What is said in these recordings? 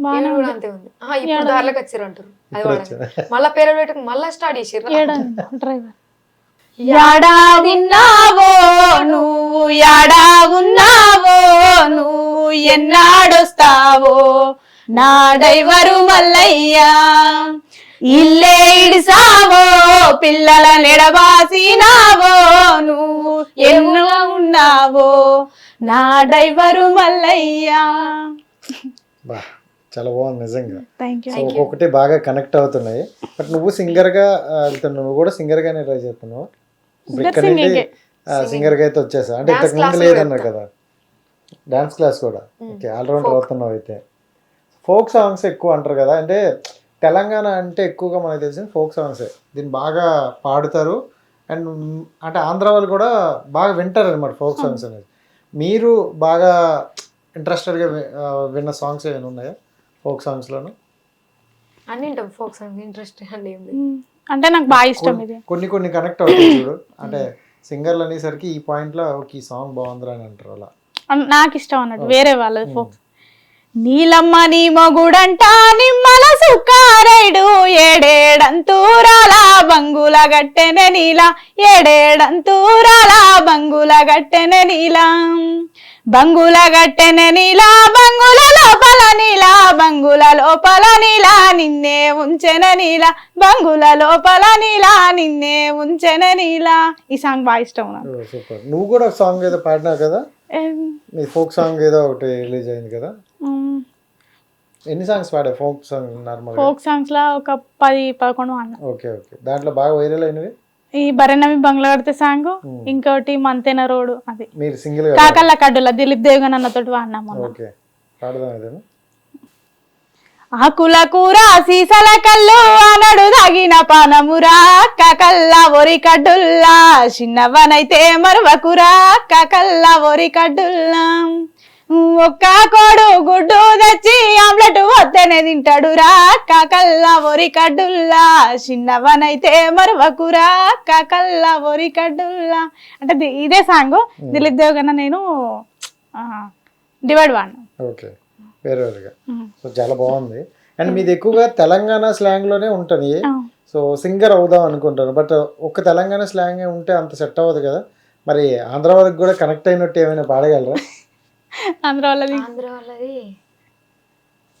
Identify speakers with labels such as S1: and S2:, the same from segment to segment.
S1: బాగానే
S2: ఈమె కూడా
S1: ఉంది.
S2: అంతే ఉంది. ఆహా, ఇప్పుడు దారిలోకి వచ్చారు అంటారు అది వాడండి. మళ్ళా పేరు పెట్టుకుని మళ్ళా స్టార్ట్ చేసారు
S1: ఏడా డ్రైవర్.
S3: యాడా ఉన్నావో నువ్వు యాడా ఉన్నావో నువ్వు ఎన్నాడొస్తావో? నా డైవరు మల్లయ్యా. ఇల్లే ఇడిసావో పిల్లల నెడబాసినావో? నువ్వు ఎన్నో ఉన్నావో? నా డైవరు మల్లయ్యా.
S4: బా. చాలా బాగుంది నిజంగా. ఒక్కొక్కటి బాగా కనెక్ట్ అవుతున్నాయి. బట్ నువ్వు సింగర్గా వెళ్తున్నావు. నువ్వు కూడా సింగర్ గానే ట్రై చేస్తున్నావు ఇక్కడ నుండి సింగర్గా అయితే వచ్చేసా? అంటే ఇంతకు ముందు లేదన్నారు కదా. డాన్స్ క్లాస్ కూడా. ఓకే ఆల్రౌండర్ అవుతున్నావు అయితే. ఫోక్ సాంగ్స్ ఎక్కువ అంటారు కదా. అంటే తెలంగాణ అంటే ఎక్కువగా మనకు తెలిసింది ఫోక్ సాంగ్సే దీన్ని బాగా పాడుతారు. అండ్ అంటే ఆంధ్ర వాళ్ళు కూడా బాగా వింటారు అనమాట ఫోక్ సాంగ్స్ అనేది. మీరు బాగా ఇంట్రెస్టెడ్గా విన్న సాంగ్స్ ఏమైనా ఉన్నాయా? ఫోక్ సాంగ్స్లోను
S2: అన్ని ఉంటాం ఫోక్ సాంగ్స్ ఇంట్రెస్ట్ అండి ఏం లేదు.
S1: మ్మ్. అంటే నాకు బాగా ఇష్టం ఇది.
S4: కొన్ని కొన్ని కనెక్ట్ అవుతాయి చూడు. అంటే సింగర్లు అనేసరికి ఈ పాయింట్లో ఓకే ఈ సాంగ్ బాగుందిరా అని అంటారు అలా.
S1: నాకు ఇష్టం అన్నట్టు వేరే వాళ్ళది ఫోక్. నీలమ్మ నీ మొగుడంట నిమ్మల సుక్కారైడు ఏడేడంతూరాల బంగుల గట్టెన నీల ఏడేడంతూరాల బంగుల గట్టెన నీల. బంగుల గట్టెన నీల బంగుల లోపల నీల ఉంచెన నీల బంగుల లోపల నీల నిన్నే ఉంచెన నీల. ఈ సాంగ్ బాగా ఇష్టం నాకు.
S4: సూపర్. నువ్వు కూడా ఒక సాంగ్ ఏదో పాడినావు కదా? మీ ఫోక్ సాంగ్ ఏదో ఒకటి రిలీజ్ అయింది కదా. ఎన్ని సాంగ్స్ పాడా folk song normal
S1: folk songs లా ఒక పది పదకొండు అన్న
S4: ఓకే ఓకే. దాంట్లో బాగా వైరల్ అయినవి?
S1: ఈ బరెనమి బంగ్లా కడితే సాంగ్ ఇంకోటి మంతెన రోడ్ అది.
S4: మీరు సింగిల్
S1: కాకల్ల కడ్డుల దిలీప్ దేవగన్ అన్నతోటి వాడినాం మొన్న.
S4: ఓకే. పాడదాం
S1: ఆకుల కూర సీసల కళ్ళు అనడు తగిన పానమురా కకల్ల ఒరి కడ్డుల్లా. చిన్నవనైతే మరువకురా కకల్ల ఒరి కడ్డుల్లా. ఒక్క కోడు గుడ్డు తెచ్చి ఆమ్లెట్ వద్దనే తింటాడురా కాకల్ల ఒరి కడ్డుల్లా. చిన్నవనైతే మరువకురా కాకల్ల ఒరి కడ్డుల్లా. అంటే ఇదే సాంగ్. దిలీప్ దేవ్ కన్నా నేను డివైడ్ వాడినా.
S4: ఓకే. వేరే వేరేగా. సో చాలా బాగుంది. అండ్ మీది ఎక్కువగా తెలంగాణ స్లాంగ్లోనే ఉంటుంది సో సింగర్ అవుదాం అనుకుంటాను. బట్ ఒక్క తెలంగాణ స్లాంగ్ ఉంటే అంత సెట్ అవ్వదు కదా. మరి ఆంధ్ర వాళ్ళకి కూడా కనెక్ట్ అయినట్టు ఏమైనా పాడగలరా?
S1: ఆంధ్ర వాళ్ళది?
S2: ఆంధ్ర వాళ్ళది.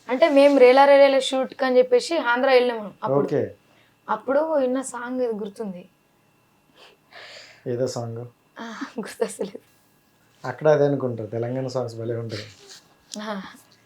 S2: అంటే మేము రేలా రేలా షూట్ అని చెప్పేసి ఆంధ్ర వెళ్ళాము అప్పుడు.
S4: ఓకే.
S2: అప్పుడు విన్న సాంగ్ ఇది గుర్తుంది.
S4: ఏదో సాంగ్?
S2: ఆ, గుర్తొస్తలేదు
S4: అక్కడ అదే అనుకుంటారు తెలంగాణ సాంగ్స్ భలే ఉంటుంది
S2: ఆ,